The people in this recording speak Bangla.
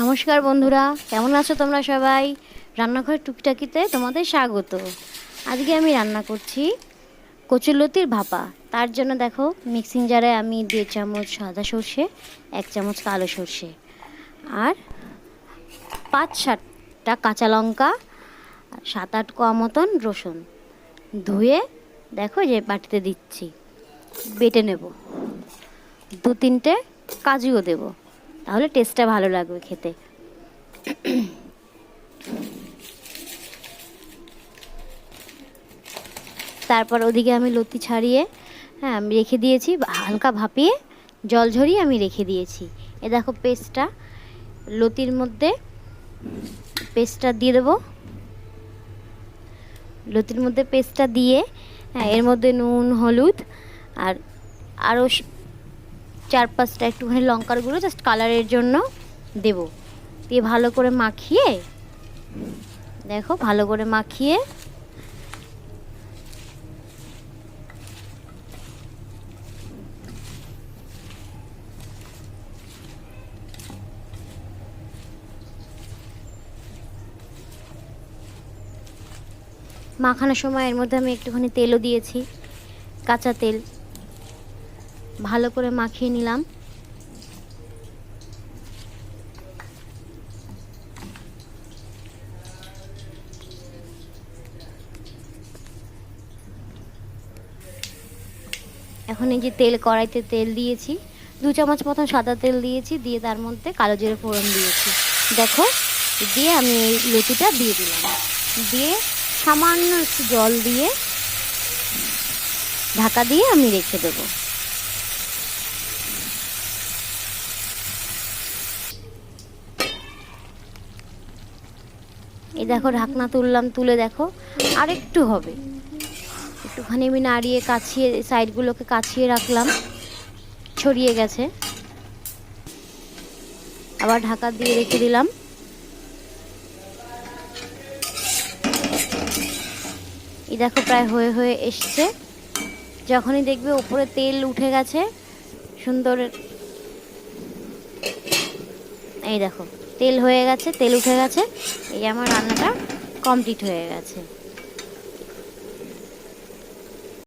নমস্কার বন্ধুরা, কেমন আছো তোমরা সবাই? রান্নাঘর টুকিটাকিতে তোমাদের স্বাগত। আজকে আমি রান্না করছি কচুলতির ভাপা। তার জন্য দেখো মিক্সিং জারে আমি দেড় চামচ সাদা সর্ষে, এক চামচ কালো সর্ষে আর পাঁচ সাতটা কাঁচা লঙ্কা, সাত আট কোয়া মতন রসুন ধুয়ে দেখো যে বাটিতে দিচ্ছি। বেটে নেব। দু তিনটে কাজুও দেবো। তাহলে টেস্টটা ভালো লাগবে খেতে। তারপর ওদিকে আমি লতি ছাড়িয়ে হ্যাঁ আমি রেখে দিয়েছি, হালকা ভাপিয়ে জল ঝরিয়ে আমি রেখে দিয়েছি। এ দেখো পেস্টটা লতির মধ্যে পেস্টটা দিয়ে দেবো। লতির মধ্যে পেস্টটা দিয়ে হ্যাঁ এর মধ্যে নুন, হলুদ আর আরও চার পাঁচটা একটুখানি লঙ্কার গুঁড়ো জাস্ট কালারের জন্য দেব। দিয়ে ভালো করে মাখিয়ে, দেখো, ভালো করে মাখিয়ে, মাখানোর সময় এর মধ্যে আমি একটুখানি তেলও দিয়েছি, কাঁচা তেল। ভালো করে মাখিয়ে নিলাম। এখন এই যে তেল, কড়াইতে তেল দিয়েছি। দু চামচ মতন সাদা তেল দিয়েছি, দিয়ে তার মধ্যে কালো জিরে ফোড়ন দিয়েছি। দেখো, দিয়ে আমি এই লুচিটা দিয়ে দিলাম। দিয়ে সামান্য একটু জল দিয়ে ঢাকা দিয়ে আমি রেখে দেবো। এই দেখো ঢাকনা তুললাম, তুলে দেখো, আরেকটু হবে। একটুখানি আমি নাড়িয়ে কাছিয়ে, সাইডগুলোকে কাছিয়ে রাখলাম, ছড়িয়ে গেছে। আবার ঢাকা দিয়ে রেখে দিলাম। এই দেখো প্রায় হয়ে হয়ে এসছে। যখনই দেখবে ওপরে তেল উঠে গেছে, সুন্দর। এই দেখো। তেল হয়ে গেছে তেল উঠে গেছে। এই আমার রান্নাটা কমপ্লিট হয়ে গেছে।